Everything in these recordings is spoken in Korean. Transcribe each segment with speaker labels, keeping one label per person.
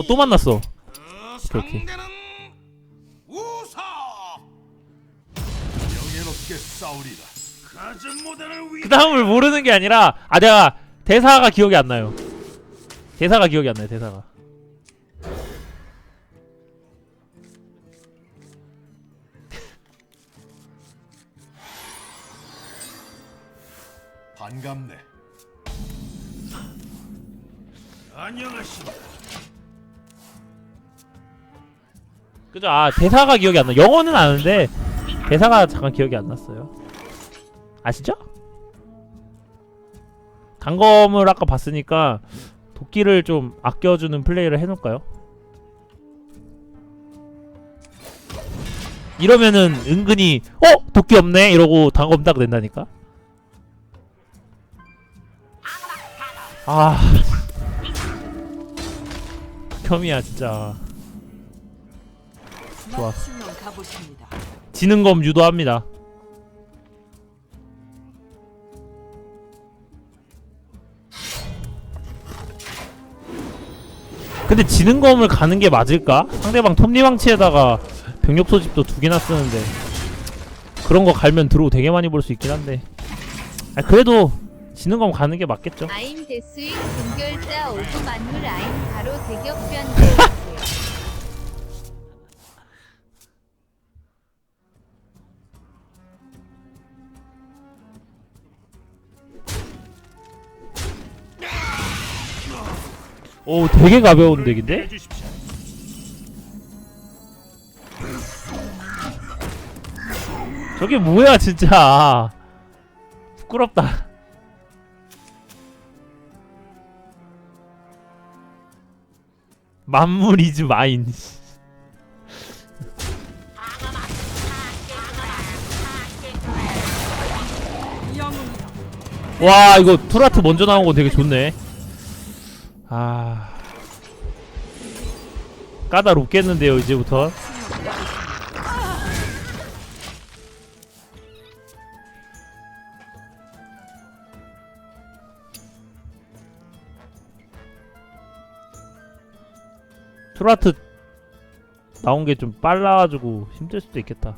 Speaker 1: 어 또 만났어 오케이, 오케이.
Speaker 2: 상대는 우사
Speaker 3: 명예롭게 싸우리라.
Speaker 2: 가진 모델을 위
Speaker 1: 그 다음을 모르는 게 아니라 아 내가 대사가 기억이 안 나요 대사가 기억이 안 나요 대사가
Speaker 3: 반갑네.
Speaker 2: 안녕하십니까
Speaker 1: 그죠 아 대사가 기억이 안 나. 영어는 아는데 대사가 잠깐 기억이 안 났어요. 아시죠? 단검을 아까 봤으니까 도끼를 좀 아껴주는 플레이를 해놓을까요? 이러면은 은근히 어 도끼 없네 이러고 단검 딱 낸다니까. 아 겸이야 진짜. 좋아.
Speaker 4: 맞추면 가보십니다.
Speaker 1: 지는 검 유도합니다. 근데 지는 검을 가는 게 맞을까? 상대방 톱니방치에다가 병력 소집도 두 개나 쓰는데 그런 거 갈면 드로우 되게 많이 볼 수 있긴 한데 아 그래도 지는 검 가는 게 맞겠죠.
Speaker 5: 아임 데스윙 동결자 오브 만물 아임 바로 대격변
Speaker 1: 오 되게 가벼운 덱인데? 저게 뭐야 진짜. 부끄럽다. 만물 이즈 마인. 와 이거 투라트 먼저 나온 거 되게 좋네 아. 까다롭겠는데요 이제부터. 투라트 나온 게 좀 빨라가지고 힘들 수도 있겠다.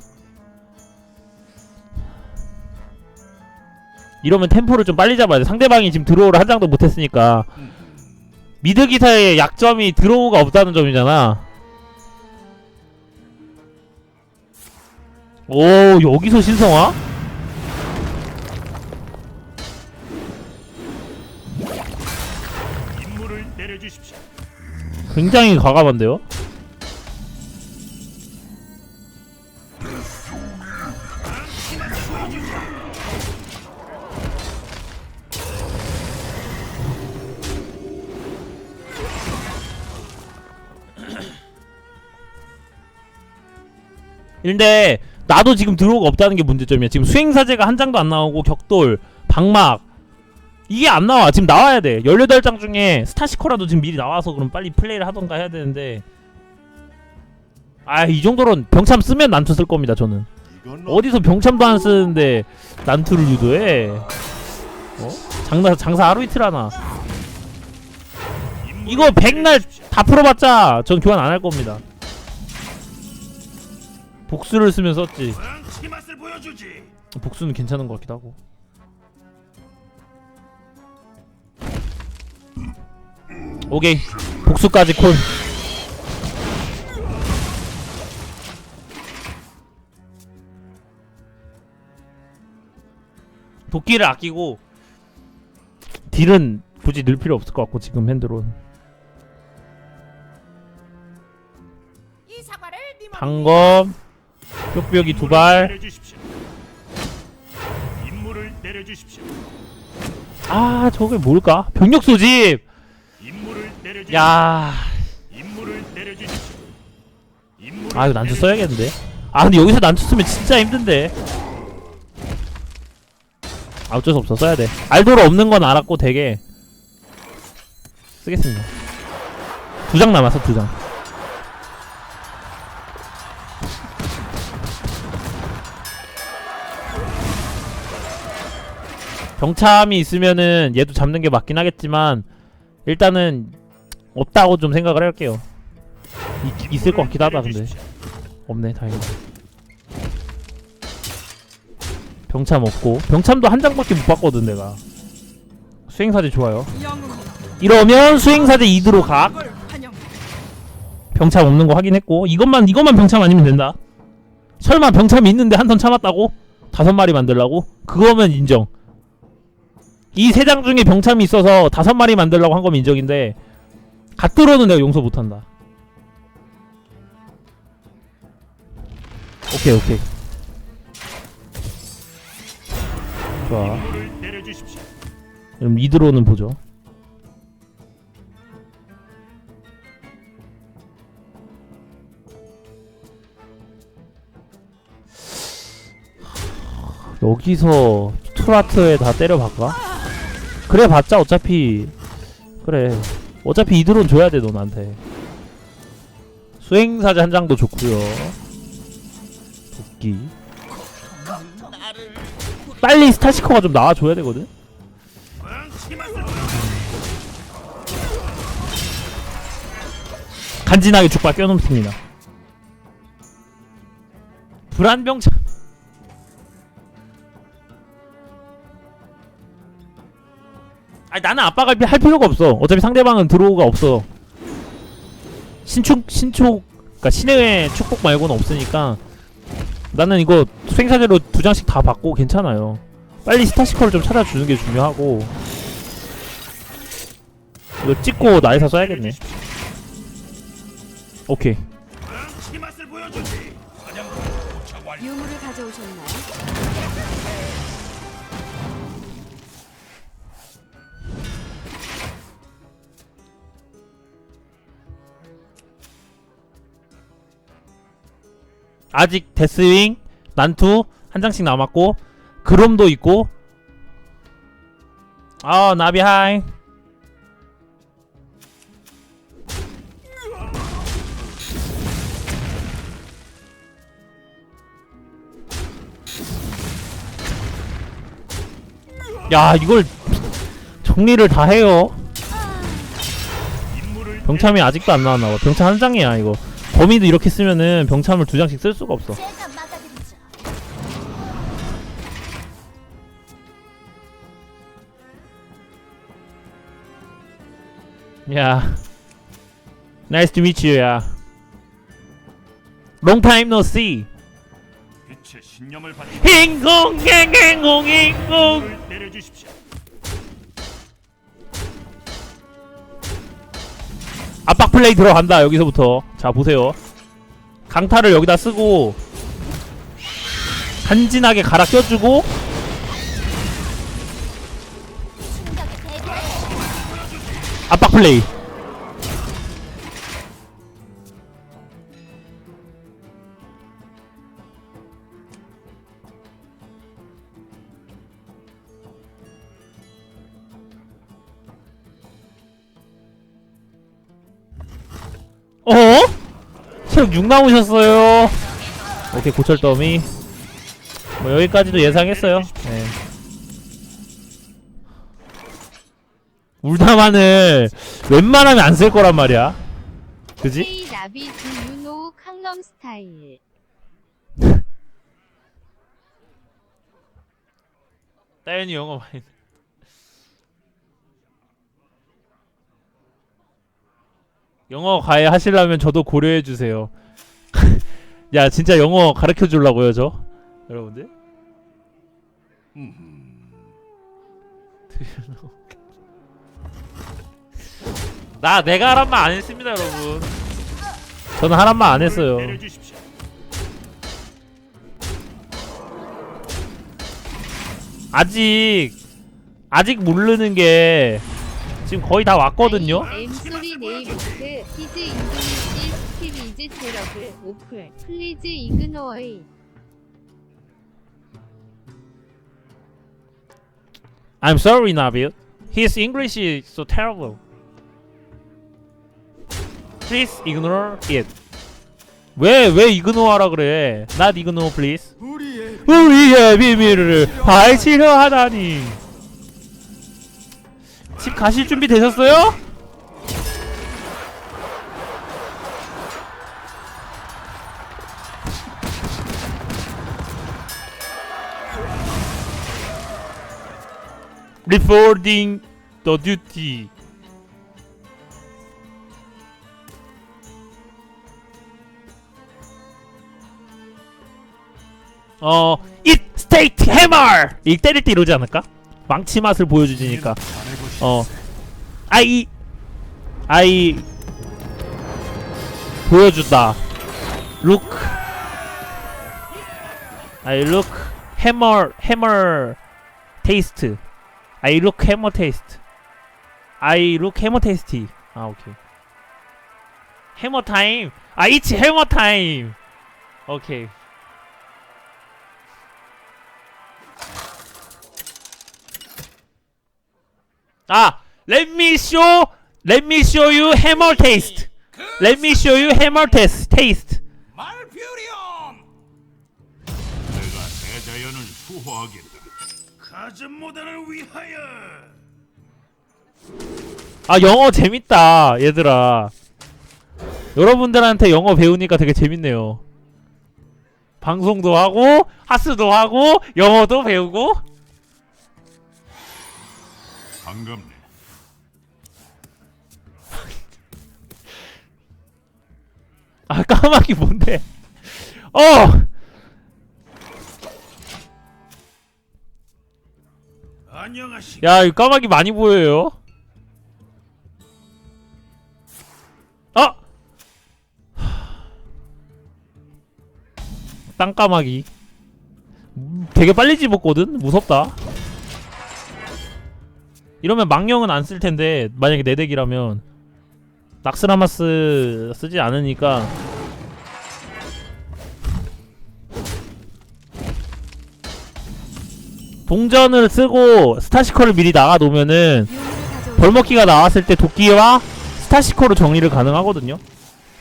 Speaker 1: 이러면 템포를 좀 빨리 잡아야 돼. 상대방이 지금 드로우를 한 장도 못했으니까 미드 기사의 약점이 드로우가 없다는 점이잖아 오 여기서 신성화? 굉장히 과감한데요? 근데 나도 지금 들어오가 없다는 게 문제점이야. 지금 수행사제가 한 장도 안 나오고 격돌, 방막 이게 안 나와. 지금 나와야 돼. 18장 중에 스타시코라도 지금 미리 나와서 그럼 빨리 플레이를 하던가 해야 되는데 아, 이 정도는 병참 쓰면 난투 쓸 겁니다, 저는. 어디서 병참도 안 쓰는데 난투를 유도해? 어? 장사 장사 하루 이틀 하나. 이거 백날. 다 풀어봤자 전 교환 안 할 겁니다. 복수를 쓰면 썼지.
Speaker 2: 방치 맛을 보여주지
Speaker 1: 복수는 괜찮은 것 같기도 하고. 오케이 복수까지 콜. 도끼를 아끼고 딜은 굳이 늘 필요 없을 것 같고 지금 핸드론
Speaker 4: 네
Speaker 1: 방검 뾱뾱이 두발.
Speaker 2: 내려주십시오. 임무를 내려주십시오.
Speaker 1: 아 저게 뭘까? 병력 소집!
Speaker 2: 임무를 내려주십시오.
Speaker 1: 야.
Speaker 2: 임무를 내려주십시오. 임무를
Speaker 1: 아 이거 난투. 써야겠는데? 아 근데 여기서 난투 쓰면 진짜 힘든데. 아 어쩔 수 없어. 써야 돼. 알도로 없는 건 알았고 되게. 쓰겠습니다. 두 장 남았어 두 장 병참이 있으면은 얘도 잡는 게 맞긴 하겠지만 일단은 없다고 좀 생각을 할게요. 있, 있을 것 같긴 하다 근데. 없네 다행이다. 병참 없고. 병참도 한 장밖에 못 봤거든 내가. 수행사제 좋아요. 이러면 수행사제 2드로 각
Speaker 4: 그걸 환영.
Speaker 1: 병참 없는 거 확인했고 이것만 이것만 병참 아니면 된다. 설마 병참이 있는데 한 턴 참았다고? 다섯 마리 만들라고? 그거면 인정 이 세 장 중에 병참이 있어서 다섯 마리 만들라고 한 거면 인정인데 갓들어는 내가 용서 못한다 오케이 오케이 좋아. 그럼 이드로는 보죠 여기서 투라트에 다 때려박까? 그래 봤자 어차피 그래. 어차피 이 드론 줘야 돼 너한테. 수행사제 한 장도 좋고요. 도끼. 빨리 스타시커가 좀 나와줘야 되거든? 간지나게 죽발 껴놓습니다. 불안병차. 아니 나는 압박할 피- 할 필요가 없어. 어차피 상대방은 드로우가 없어. 신축 신축 그러니까 신의 축복 말고는 없으니까 나는 이거 수행사제로 두 장씩 다 받고 괜찮아요. 빨리 스타시커를 좀 찾아주는 게 중요하고 이거 찍고 나에서 써야겠네. 오케이.
Speaker 2: 완료.
Speaker 5: 유물을 가져오셨나요?
Speaker 1: 아직 데스윙, 난투 한 장씩 남았고 그롬도 있고. 아 나비 하이. 야 이걸 정리를 다 해요. 병참이 아직도 안 나왔나봐. 병참 한 장이야 이거 거미도 이렇게 쓰면은 병참을 두 장씩 쓸 수가 없어
Speaker 5: 제가 막아드리죠.
Speaker 1: 야 Nice to meet you 야 Long time no see
Speaker 2: 빛의 신념을
Speaker 1: 행공 행공
Speaker 2: 임무를 내려주십시오.
Speaker 1: 압박 플레이 들어간다 여기서부터. 자 보세요. 강타를 여기다 쓰고 간지나게 갈아 껴주고 압박 플레이 어? 체력 6 남으셨어요 오케이 고철 더미 뭐 여기까지도 예상했어요 네. 울다만을 웬만하면 안 쓸 거란 말이야 그지?
Speaker 5: 헤이 나비 두 유노우 강럼 스타일.
Speaker 1: 따연이 영어 많이 영어 과외 하시려면 저도 고려해 주세요. 야 진짜 영어 가르쳐 주려고요 저 여러분들. 나 내가 하란 말 안 했습니다 여러분. 저는 하란 말 안 했어요.
Speaker 2: 내려주십시오.
Speaker 1: 아직 아직 모르는 게 지금 거의 다 왔거든요.
Speaker 5: 엠소리 네이부트 히즈 인도니시 스티리즈 테러블 오플 플리즈 이그노어이
Speaker 1: I'm sorry, Nabil. His English is so terrible. Please ignore it. 왜, 왜 이그노 하라 그래? Not ignore, please.
Speaker 2: 우리의
Speaker 1: 우리의 비밀을 밝히려 하다니. 집 가실 준비 되셨어요? Reforming 어, it state 이 때릴 때 이러지 않을까? 망치 맛을 보여주지니까. 어, I, I 보여준다. Look, I look hammer, hammer taste. I look hammer taste. I look hammer tasty. 아 오케이. Hammer time. 아 it's hammer time. 오케이. 아, let me show, let me show you hammer taste. Let me show you hammer taste. Taste.
Speaker 2: 말퓨리온! 내가 대자연을 수호하겠다. 가진 모델을 위하여!
Speaker 1: 아 영어 재밌다 얘들아 여러분들한테 영어 배우니까 되게 재밌네요 방송도 하고 하스도 하고 영어도 배우고
Speaker 2: 반갑네.
Speaker 1: 아 까마귀 뭔데 어
Speaker 2: 안녕하시.
Speaker 1: 야, 이 까마귀 많이 보여요. 아! 땅 까마귀. 음, 되게 빨리 집었거든? 무섭다. 이러면 망령은 안 쓸 텐데, 만약에 내 덱이라면. 낙스라마스 쓰지 않으니까. 동전을 쓰고 스타시커를 미리 나가 놓으면은 벌먹기가 나왔을 때 도끼와 스타시커로 정리를 가능하거든요.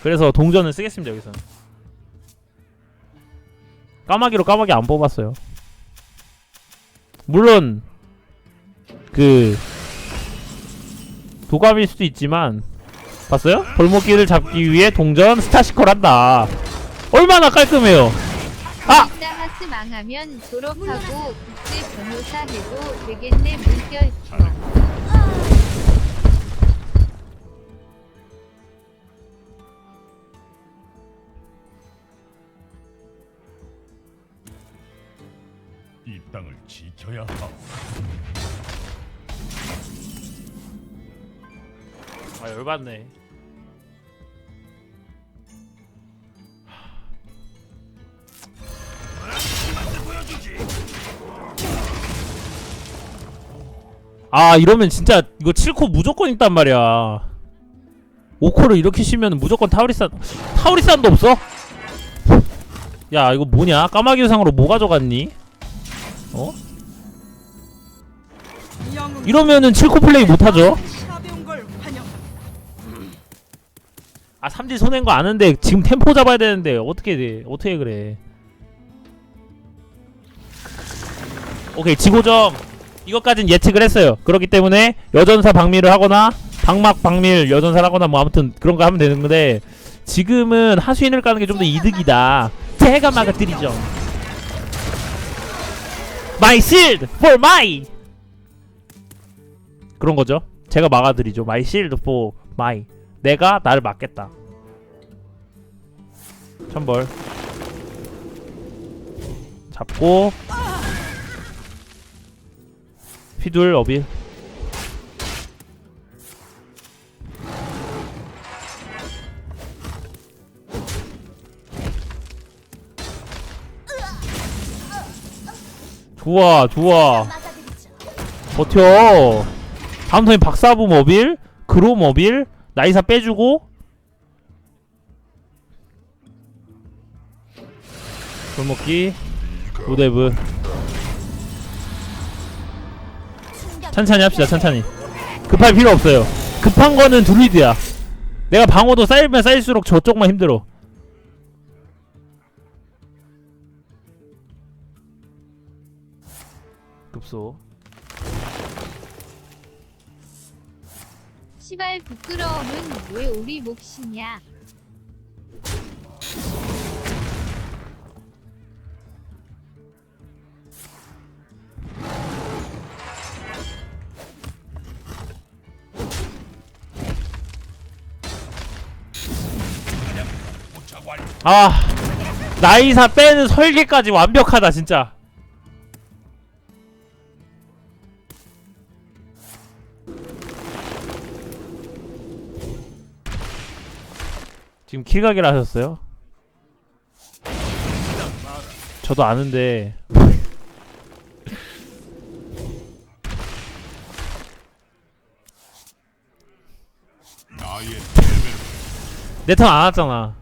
Speaker 1: 그래서 동전을 쓰겠습니다 여기서. 까마귀로 까마귀 안 뽑았어요. 물론 그 도감일 수도 있지만 봤어요? 벌목기를 잡기 위해 동전 스타시커를 한다. 얼마나 깔끔해요. 아!
Speaker 5: 하스 망하면 졸업하고 국제 변호사 해도 되겠네 물결.
Speaker 2: 이 땅을 지켜야 하오.
Speaker 1: 아 열받네. 아 이러면 진짜 이거 7코 무조건 있단 말이야 5코를 이렇게 쉬면 무조건 타우리산 타우리산도 없어? 야 이거 뭐냐 까마귀 상으로 뭐 가져갔니? 어? 이러면은 7코 플레이 못하죠 아 삼질 손해인 거 아는데 지금 템포 잡아야 되는데 어떻게 돼? 어떻게 그래? 오케이 지고정. 이것까진 예측을 했어요. 그렇기 때문에 여전사 방미를 하거나 방막 방밀 여전사를 하거나 뭐 아무튼 그런 거 하면 되는 건데 지금은 하수인을 까는 게 좀 더 이득이다. 제가 막아드리죠. My shield for my 그런 거죠. 제가 막아드리죠. My shield for my 내가 나를 막겠다. 천벌. 잡고. 피둘 어빌. 좋아 좋아. 버텨. 다음 턴에 박사부 머빌 그로 머빌 나이사 빼주고. 골먹기. 로데브. 천천히 합시다 천천히. 급할 필요 없어요. 급한 거는 druid야. 내가 방어도 쌓이면 쌓일수록 저쪽만 힘들어. 급소
Speaker 5: 시발 부끄러움은 왜 우리 몫이냐.
Speaker 1: 아 나이사 빼는 설계까지 완벽하다 진짜 킬각이라 하셨어요? 저도 아는데 내 턴 안 왔잖아